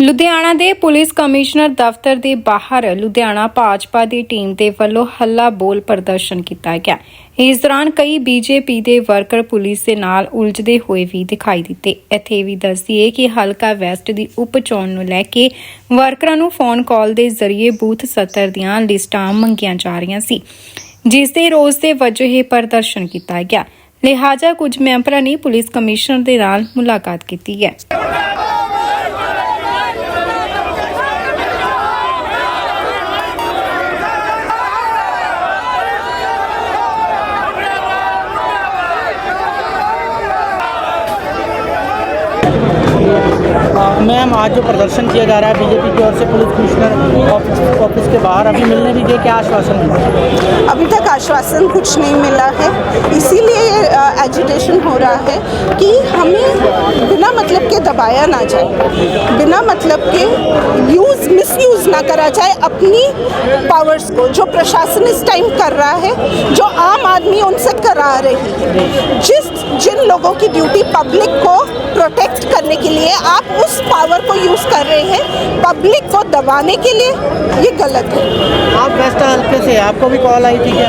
ਲੁਧਿਆਣਾ ਦੇ police commissioner ਦਫ਼ਤਰ ਦੇ ਬਾਹਰ ਲੁਧਿਆਣਾ ਭਾਜਪਾ ਦੀ ਟੀਮ ਦੇ ਵੱਲੋਂ ਹੱਲਾ ਬੋਲ ਪ੍ਰਦਰਸ਼ਨ ਕੀਤਾ ਗਿਆ। ਇਸ ਦੌਰਾਨ ਕਈ ਬੀਜੇਪੀ ਦੇ ਵਰਕਰ ਪੁਲਿਸ ਦੇ ਨਾਲ ਉਲਝਦੇ ਹੋਏ ਵੀ ਦਿਖਾਈ ਦਿੱਤੇ। ਇੱਥੇ ਇਹ ਵੀ ਦੱਸਦੀਏ ਕਿ ਹਲਕਾ ਵੈਸਟ ਦੀ ਉਪ ਚੋਣ ਨੂੰ ਲੈ ਕੇ ਵਰਕਰਾਂ ਨੂੰ ਫੋਨ ਕਾਲ ਦੇ ਜ਼ਰੀਏ ਬੂਥ 70 ਦੀਆਂ ਲਿਸਟਾਂ ਮੰਗੀਆਂ ਜਾ ਰਹੀਆਂ ਸੀ, ਜਿਸ ਦੇ ਰੋਸ ਦੇ ਵਜੋਂ ਇਹ ਪ੍ਰਦਰਸ਼ਨ ਕੀਤਾ ਗਿਆ। ਲਿਹਾਜ਼ਾ ਕੁਝ ਮੈਂਬਰਾਂ ਨੇ ਪੁਲਿਸ ਕਮਿਸ਼ਨਰ ਦੇ ਨਾਲ ਮੁਲਾਕਾਤ ਕੀਤੀ ਹੈ। मैम, आज जो प्रदर्शन किया जा रहा है बीजेपी की ओर से, पुलिस कमिश्नर ऑफ़िस के बाहर, अभी मिलने भी गए, क्या आश्वासन मिला अभी तक आश्वासन कुछ नहीं मिला है। इसीलिए एजुटेशन एजिटेशन हो रहा है कि हमें बिना मतलब के दबाया ना जाए। बिना मतलब के यूज़ मिसयूज़ ना करा जाए अपनी पावर्स को जो प्रशासन इस टाइम कर रहा है जो आम आदमी उनसे करा रही है। जिस जिन लोगों की ड्यूटी पब्लिक को प्रोटेक्ट करने के लिए आप उस पावर को यूज़ कर रहे हैं पब्लिक को दबाने के लिए ये गलत है। आप वेस्ट हल्के से आपको भी कॉल आई थी क्या?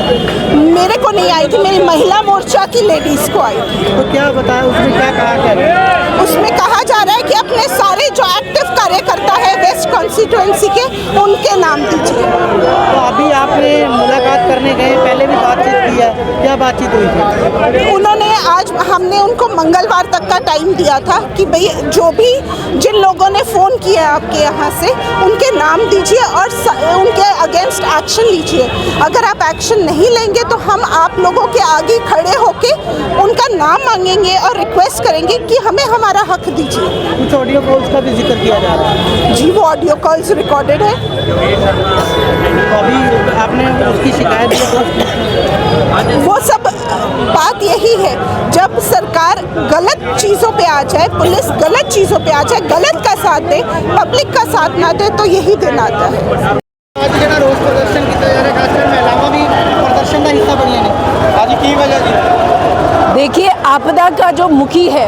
मेरे को नहीं आई थी मेरी महिला मोर्चा की लेडीज़ को आई थी। तो क्या बताया उसमें क्या कहा क्या? उसमें कहा जा रहा है कि अपने सारे जो एक्टिव कार्यकर्ता है वेस्ट कॉन्स्टिट्यूंसी के उनके नाम दीजिए। तो अभी आपने मुलाकात करने गए पहले भी बातचीत की है क्या बातचीत हुई थी? उन्होंने आज हमने उनको मंगलवार तक का टाइम दिया था कि भाई जो भी जिन लोगों ने फ़ोन किया आपके यहाँ से उनके नाम दीजिए और स- उनके अगेंस्ट एक्शन लीजिए। अगर आप एक्शन नहीं लेंगे तो हम आप लोगों के आगे खड़े होके उनका नाम मांगेंगे और रिक्वेस्ट करेंगे कि हमें हमारा हक दीजिए। कुछ ऑडियो कॉल्स का भी ज़िक्र किया जा रहा है। जी वो ऑडियो कॉल्स रिकॉर्डेड है। तो अभी आपने उसकी शिकायत वो सब बात यही है जब सरकार गलत चीज़ों पे आ जाए पुलिस गलत चीज़ों पे आ जाए गलत का साथ दे पब्लिक का साथ ना दे तो यही दिन आता है। रोज प्रदर्शन महिलाओं भी प्रदर्शन का हिस्सा की वजह देखिए आपदा का जो मुखी है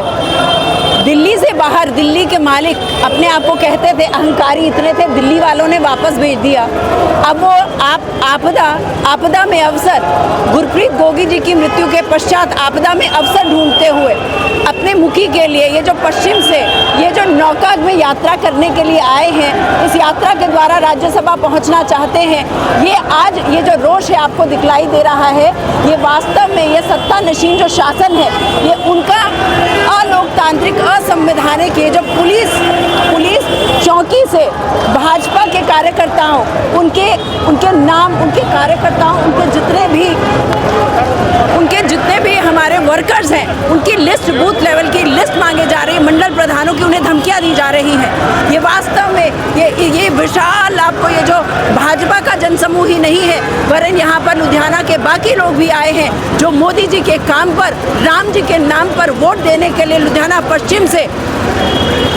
दिल्ली से बाहर, दिल्ली के मालिक अपने आप को कहते थे, अहंकारी इतने थे, दिल्ली वालों ने वापस भेज दिया। अब वो आप, आपदा आपदा में अवसर, गुरप्रीत गोगी जी की मृत्यु के पश्चात आपदा में अवसर ढूंढते हुए, अपने मुखी के लिए, ये जो पश्चिम से, ये जो नौका में यात्रा करने के लिए आए हैं, इस यात्रा के द्वारा राज्यसभा पहुँचना चाहते हैं, ये आज, ये जो रोष है आपको दिखलाई दे रहा है, ये वास्तव में ये सत्ता नशीन जो शासन है, ये उनका अलोकतांत्रिक से भाजपा के कार्यकर्ताओं, उनके उनके नाम, उनके कार्यकर्ताओं, उनके जितने भी, उनके जितने भी हमारे वर्कर्स हैं, उनकी लिस्ट बूथ लेवल की लिस्ट मांगे जा रही है मंडल प्रधानों की उन्हें धमकियाँ दी जा रही हैं। ये वास्तव में, ये ये विशाल आपको ये जो भाजपा का जनसमूह ही नहीं है, वरन यहाँ पर लुधियाना के बाकी लोग भी आए हैं, जो मोदी जी के काम पर, राम जी के नाम पर वोट देने के लिए लुधियाना पश्चिम से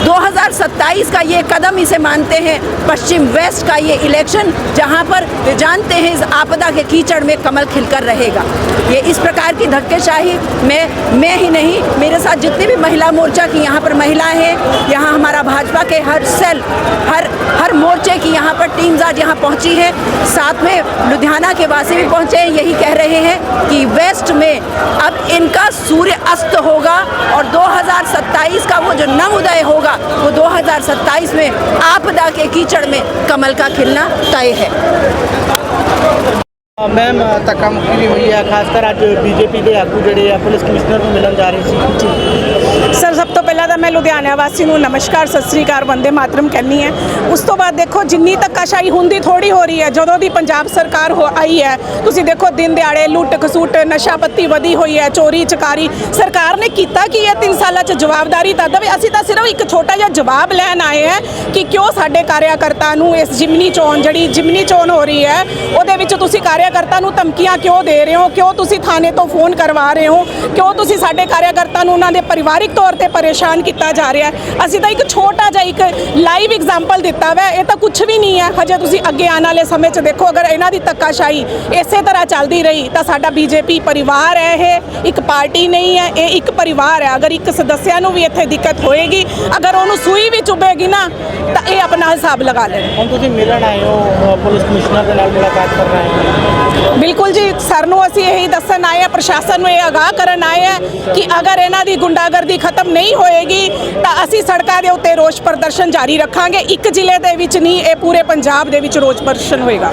2027 का ये कदम इसे मानते हैं पश्चिम वेस्ट का ये इलेक्शन, जहाँ पर जानते हैं इस आपदा के कीचड़ में कमल खिलकर रहेगा। ये इस प्रकार की धक्केशाही में, मैं ही नहीं, मेरे साथ जितनी भी महिला मोर्चा की यहाँ पर महिलाएँ हैं, यहाँ हमारा भाजपा के हर सेल, हर हर मोर्चे की यहाँ पर टीम्स आज यहाँ पहुँची है, साथ में लुधियाना के वासी भी पहुँचे हैं, यही कह रहे हैं कि वेस्ट में अब इनका सूर्य अस्त होगा और 2027 का वो जो नव उदय होगा। वो 2027 में आपदा के कीचड़ में कमल का खिलना तय है। मैम धक्का मुक्की भी हुई है खासकर आज बीजेपी के आगू जड़े पुलिस कमिश्नर को मिलन जा रही थी। सर ਸਭ ਤੋਂ ਪਹਿਲਾਂ ਤਾਂ ਮੈਂ ਲੁਧਿਆਣਾ ਵਾਸੀ ਨੂੰ ਨਮਸਕਾਰ, ਸਤਿ ਸ੍ਰੀ ਅਕਾਲ, ਵੰਦੇ ਮਾਤਰਮ ਕਹਿੰਨੀ ਹੈ। ਉਸ ਤੋਂ ਬਾਅਦ ਦੇਖੋ, ਜਿੰਨੀ ਧੱਕਾਸ਼ਾਹੀ ਹੁੰਦੀ ਥੋੜੀ ਹੋ ਰਹੀ ਹੈ, ਜਦੋਂ ਦੀ ਪੰਜਾਬ ਸਰਕਾਰ ਹੋ ਆਈ ਹੈ, ਤੁਸੀਂ ਦੇਖੋ, ਦਿਨ ਦਿਹਾੜੇ ਲੁੱਟ ਖਸੁੱਟ, ਨਸ਼ਾ ਪੱਤੀ ਵਧੀ ਹੋਈ ਹੈ, ਚੋਰੀ ਚਕਾਰੀ, ਸਰਕਾਰ ਨੇ ਕੀਤਾ ਕੀ ਹੈ? 3 ਸਾਲਾਂ 'ਚ ਜਵਾਬਦਾਰੀ ਤਾਂ ਦਵੇ। ਅਸੀਂ ਤਾਂ ਸਿਰਫ ਇੱਕ ਛੋਟਾ ਜਿਹਾ ਜਵਾਬ ਲੈਣ ਆਏ ਹੈ ਕਿ ਕਿਉਂ ਸਾਡੇ ਕਾਰਿਆਕਰਤਾ ਨੂੰ ਇਸ ਜਿਮਨੀ ਚੋਣ, ਜਿਹੜੀ ਜਿਮਨੀ ਚੋਣ ਹੋ ਰਹੀ ਹੈ, ਉਹਦੇ ਵਿੱਚ ਤੁਸੀਂ ਕਾਰਿਆਕਰਤਾ ਨੂੰ ਧਮਕੀਆਂ ਕਿਉਂ ਦੇ ਰਹੇ ਹੋ? ਕਿਉਂ ਤੁਸੀਂ ਥਾਣੇ ਤੋਂ ਫੋਨ ਕਰਵਾ ਰਹੇ ਹੋ? ਕਿਉਂ ਤੁਸੀਂ ਸਾਡੇ ਕਾਰਿਆਕਰਤਾ ਨੂੰ ਉਹਨਾਂ ਦੇ ਪਰਿਵਾਰਿਕ ਤੌਰ ਤੇ ਪਰੇਸ਼ਾਨ ਕੀਤਾ ਜਾ ਰਿਹਾ ਹੈ। ਅਸੀਂ ਤਾਂ ਇੱਕ ਛੋਟਾ ਜਿਹਾ ਇੱਕ ਲਾਈਵ ਐਗਜ਼ਾਮਪਲ ਦਿੱਤਾ ਵਾ ਇਹ ਤਾਂ ਕੁਝ ਵੀ ਨਹੀਂ ਹੈ। ਹਜੇ ਤੁਸੀਂ ਅੱਗੇ ਆਉਣ ਵਾਲੇ ਸਮੇਂ 'ਚ ਦੇਖੋ ਅਗਰ ਇਹਨਾਂ ਦੀ ਧੱਕਾਸ਼ਾਹੀ ਇਸੇ ਤਰ੍ਹਾਂ ਚੱਲਦੀ ਰਹੀ ਤਾਂ ਸਾਡਾ ਬੀਜੇਪੀ ਪਰਿਵਾਰ ਹੈ ਇਹ ਇੱਕ ਪਾਰਟੀ ਨਹੀਂ ਹੈ ਇਹ ਇੱਕ ਪਰਿਵਾਰ ਹੈ। ਅਗਰ ਇੱਕ ਸਦੱਸਿਆ ਨੂੰ ਵੀ ਇੱਥੇ ਦਿੱਕਤ ਹੋਏਗੀ ਅਗਰ ਉਹਨੂੰ ਸੂਈ ਵੀ ਚੁਭੇਗੀ ਨਾ ਤਾਂ ਇਹ ਆਪਣਾ ਹਿਸਾਬ ਲਗਾ ਲੈਣ ਹੁਣ ਤੁਸੀਂ ਮਿਲਣ ਆਏ ਹੋ ਪੁਲਿਸ ਕਮਿਸ਼ਨਰ ਦੇ ਨਾਲ ਮੁਲਾਕਾਤ ਕਰ ਰਹੇ ਹੋ। ਬਿਲਕੁਲ ਜੀ ਸਰ ਨੂੰ ਅਸੀਂ ਇਹੀ ਦੱਸਣ ਆਏ ਆ ਪ੍ਰਸ਼ਾਸਨ ਨੂੰ ਇਹ ਅਗਾਹ ਕਰਨ ਆਏ ਆ ਕਿ ਅਗਰ ਇਹਨਾਂ ਦੀ ਗੁੰਡਾਗਰਦੀ ਖਤਮ ਨਹੀਂ ਹੋਏਗੀ, ਤਾਂ ਅਸੀਂ ਸੜਕਾਂ ਦੇ ਉੱਤੇ ਰੋਸ ਪ੍ਰਦਰਸ਼ਨ ਜਾਰੀ ਰੱਖਾਂਗੇ। ਇੱਕ ਜ਼ਿਲ੍ਹੇ ਦੇ ਵਿੱਚ ਨਹੀਂ, ਇਹ ਪੂਰੇ ਪੰਜਾਬ ਦੇ ਵਿੱਚ ਰੋਸ ਪ੍ਰਦਰਸ਼ਨ ਹੋਏਗਾ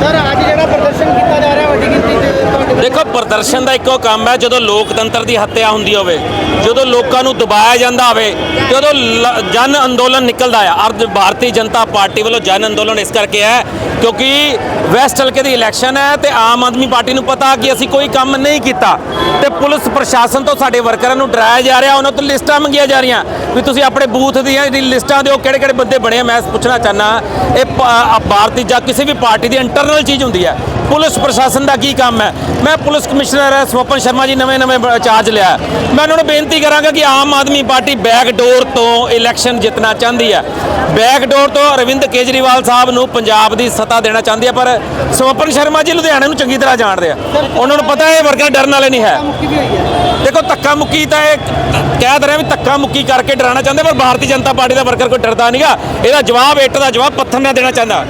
ਸਰ ਅੱਜ ਜਿਹੜਾ ਪ੍ਰਦਰਸ਼ਨ ਕੀਤਾ ਜਾ ਰਿਹਾ ਵੱਡੀ ਗਿਣਤੀ ਤੇ ਤੁਹਾਡੇ ਦੇਖੋ, ਪ੍ਰਦਰਸ਼ਨ ਦਾ ਇੱਕੋ ਕੰਮ ਹੈ, ਜਦੋਂ ਲੋਕਤੰਤਰ ਦੀ ਹੱਤਿਆ ਹੁੰਦੀ ਹੋਵੇ, ਜਦੋਂ ਲੋਕਾਂ ਨੂੰ ਦਬਾਇਆ ਜਾਂਦਾ ਹੋਵੇ, ਜਦੋਂ ਲ- ਜਨ ਅੰਦੋਲਨ ਨਿਕਲਦਾ ਆ। ਅਰਧ ਭਾਰਤੀ ਜਨਤਾ ਪਾਰਟੀ ਵੱਲੋਂ ਜਨ ਅੰਦੋਲਨ ਇਸ ਕਰਕੇ ਹੈ, ਕਿਉਂਕਿ ਵੈਸਟ ਹਲਕੇ ਦੀ ਇਲੈਕਸ਼ਨ ਹੈ ਤੇ ਆਮ ਆਦਮੀ ਪਾਰਟੀ ਨੂੰ ਪਤਾ ਕਿ ਅਸੀਂ ਕੋਈ ਕੰਮ ਨਹੀਂ ਕੀਤਾ। ਤੇ ਪੁਲਿਸ ਪ੍ਰਸ਼ਾਸਨ ਤੋਂ ਸਾਡੇ ਵਰਕਰਾਂ ਨੂੰ ਡਰਾਇਆ ਜਾ ਰਿਹਾ, ਉਹਨਾਂ ਤੋਂ ਲਿਸਟਾਂ ਮੰਗੀਆਂ ਜਾ ਰਹੀਆਂ। ਵੀ ਤੁਸੀਂ ਆਪਣੇ ਬੂਥ ਦੀਆਂ ਜਿਹੜੀ ਲਿਸਟਾਂ ਦਿਓ ਕਿਹੜੇ ਕਿਹੜੇ ਬੰਦੇ ਬਣੇ ਮੈਂ ਪੁੱਛਣਾ ਚਾਹਨਾ ਇਹ ਭਾਰਤੀ ਜਾਂ ਕਿਸੇ ਵੀ ਪਾਰਟੀ ਦੀ ਇੰਟਰਨਲ ਚੀਜ਼ ਹੁੰਦੀ ਹੈ ਪੁਲਿਸ ਪ੍ਰਸ਼ਾਸਨ ਦਾ ਕੀ ਕੰਮ ਹੈ? ਮੈਂ ਪੁਲਿਸ ਕਮਿਸ਼ਨਰ ਹੈ ਸਵਪਨ ਸ਼ਰਮਾ ਜੀ ਨਵੇਂ ਨਵੇਂ ਚਾਰਜ ਲਿਆ। ਮੈਂ ਉਹਨਾਂ ਨੂੰ ਬੇਨਤੀ ਕਰਾਂਗਾ ਕਿ ਆਮ ਆਦਮੀ ਪਾਰਟੀ ਬੈਕ ਡੋਰ ਤੋਂ ਇਲੈਕਸ਼ਨ ਜਿੱਤਣਾ ਚਾਹੁੰਦੀ ਹੈ। ਬੈਕ ਡੋਰ ਤੋਂ ਅਰਵਿੰਦ ਕੇਜਰੀਵਾਲ ਸਾਹਿਬ ਨੂੰ ਪੰਜਾਬ ਦੀ ਸੱਤਾ ਦੇਣਾ ਚਾਹੁੰਦੀ ਹੈ ਪਰ ਸਵਪਨ ਸ਼ਰਮਾ ਜੀ ਲੁਧਿਆਣੇ ਨੂੰ ਚੰਗੀ ਤਰ੍ਹਾਂ ਜਾਣਦੇ ਆ। ਉਹਨਾਂ ਨੂੰ ਪਤਾ ਹੈ ਵਰਕਰ ਡਰਨ ਵਾਲੇ ਨਹੀਂ ਹੈ। ਦੇਖੋ ਧੱਕਾ ਮੁੱਕੀ ਤਾਂ ਇਹ ਕਹਿ ਰਹੇ ਵੀ ਧੱਕਾ ਮੁੱਕੀ ਕਰਕੇ ਡਰਾਉਣਾ ਚਾਹੁੰਦੇ ਪਰ ਭਾਰਤੀ ਜਨਤਾ ਪਾਰਟੀ ਦਾ ਵਰਕਰ ਕੋਈ ਡਰਦਾ ਨਹੀਂਗਾ ਇਹਦਾ ਜਵਾਬ ਇੱਟ ਦਾ ਜਵਾਬ ਪੱਥਰ ਨਾਲ ਦੇਣਾ ਚਾਹੁੰਦਾ।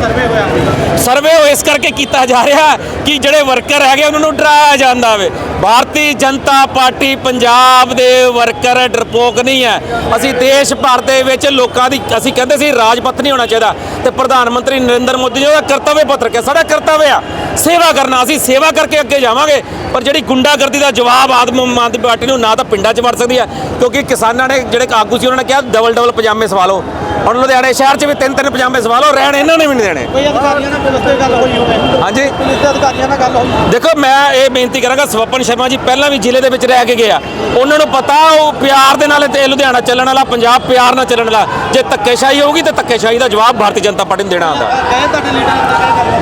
ਸਰਵੇ ਹੋਇਆ। ਸਰਵੇ ਉਹ ਇਸ ਕਰਕੇ ਕੀਤਾ ਜਾ ਰਿਹਾ ਕਿ ਜਿਹੜੇ ਵਰਕਰ ਹੈਗੇ ਉਹਨਾਂ ਨੂੰ ਡਰਾਇਆ ਜਾਂਦਾ ਵੇ। ਭਾਰਤੀ ਜਨਤਾ ਪਾਰਟੀ ਪੰਜਾਬ ਦੇ ਵਰਕਰ ਡਰਪੋਕ ਨਹੀਂ ਹੈ। ਅਸੀਂ ਦੇਸ਼ ਭਰ ਦੇ ਵਿੱਚ ਲੋਕਾਂ ਦੀ, ਅਸੀਂ ਕਹਿੰਦੇ ਸੀ ਰਾਜਪਥ ਨਹੀਂ ਹੋਣਾ ਚਾਹੀਦਾ ਤੇ ਪ੍ਰਧਾਨ ਮੰਤਰੀ ਨਰਿੰਦਰ ਮੋਦੀ ਜੀ, ਉਹਦਾ ਕਰਤੱਵਯ ਪੱਤਰ ਕਿ ਸਾਡਾ ਕਰਤੱਵ ਆ, ਸੇਵਾ ਕਰਨਾ, ਅਸੀਂ ਸੇਵਾ ਕਰਕੇ ਅੱਗੇ ਜਾਵਾਂਗੇ। ਪਰ ਜਿਹੜੀ ਗੁੰਡਾਗਰਦੀ ਦਾ ਜਵਾਬ ਆਦਮ ਆਦਮੀ ਪਾਰਟੀ ਨੂੰ ਨਾ ਤਾਂ ਪਿੰਡਾਂ 'ਚ ਵੜ ਸਕਦੀ ਹੈ, ਕਿਉਂਕਿ ਕਿਸਾਨਾਂ ਨੇ ਜਿਹੜੇ ਆਗੂ ਸੀ, ਉਹਨਾਂ ਨੇ ਕਿਹਾ ਡਬਲ ਡਬਲ ਪਜਾਮੇ ਸਵਾ ਲਓ। ਹੁਣ ਲੁਧਿਆਣੇ ਸ਼ਹਿਰ 'ਚ ਵੀ ਤਿੰਨ ਤਿੰਨ ਪਜਾਮੇ ਸਵਾ ਲਓ ਰਹਿਣ ਇਹਨਾਂ ਨੇ ਵੀ ਨਹੀਂ ਦੇਣੇ। ਕੋਈ ਅਧਿਕਾਰੀਆਂ ਨਾਲ ਪੁਲਿਸ ਤੇ ਗੱਲ ਹੋਈ ਹੋਵੇ। ਹਾਂਜੀ। ਪੁਲਿਸ ਦੇ ਅਧਿਕਾਰੀਆਂ ਨਾਲ ਗੱਲ ਹੋਈ ਦੇਖੋ ਮੈਂ ਇਹ ਬੇਨਤੀ ਕਰਾਂਗਾ ਸਵਪਨ ਸ਼ਰਮਾ ਜੀ ਪਹਿਲਾਂ ਵੀ ਜ਼ਿਲ੍ਹੇ ਦੇ ਵਿੱਚ ਰਹਿ ਕੇ ਗਿਆ ਉਹਨਾਂ ਨੂੰ ਪਤਾ ਉਹ ਪਿਆਰ ਦੇ ਨਾਲ ਤੇ ਲੁਧਿਆਣਾ ਚੱਲਣ ਵਾਲਾ ਪੰਜਾਬ ਪਿਆਰ ਨਾਲ ਚੱਲਣ ਵਾਲਾ। ਜੇ ਧੱਕੇਸ਼ਾਹੀ ਹੋਊਗੀ ਤੇ ਧੱਕੇਸ਼ਾਹੀ ਦਾ ਜਵਾਬ ਭਾਰਤੀ ਜਨਤਾ ਪਾਰਟੀ ਨੂੰ ਦੇਣਾ ਆਉਂਦਾ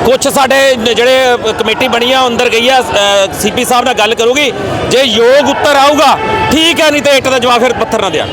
ਕੁਝ ਸਾਡੇ ਜਿਹੜੇ ਕਮੇਟੀ ਬਣੀ ਆ ਅੰਦਰ ਗਈ ਆ ਸੀਪੀ ਸਾਹਿਬ ਨਾਲ ਗੱਲ ਕਰੂਗੀ। ਜੇ ਯੋਗ ਉੱਤਰ ਆਊਗਾ ਠੀਕ ਹੈ ਨਹੀਂ ਤੇ ਇੱਟ ਦਾ ਜਵਾਬ ਫਿਰ ਪੱਥਰ ਨਾ ਦਿਆ।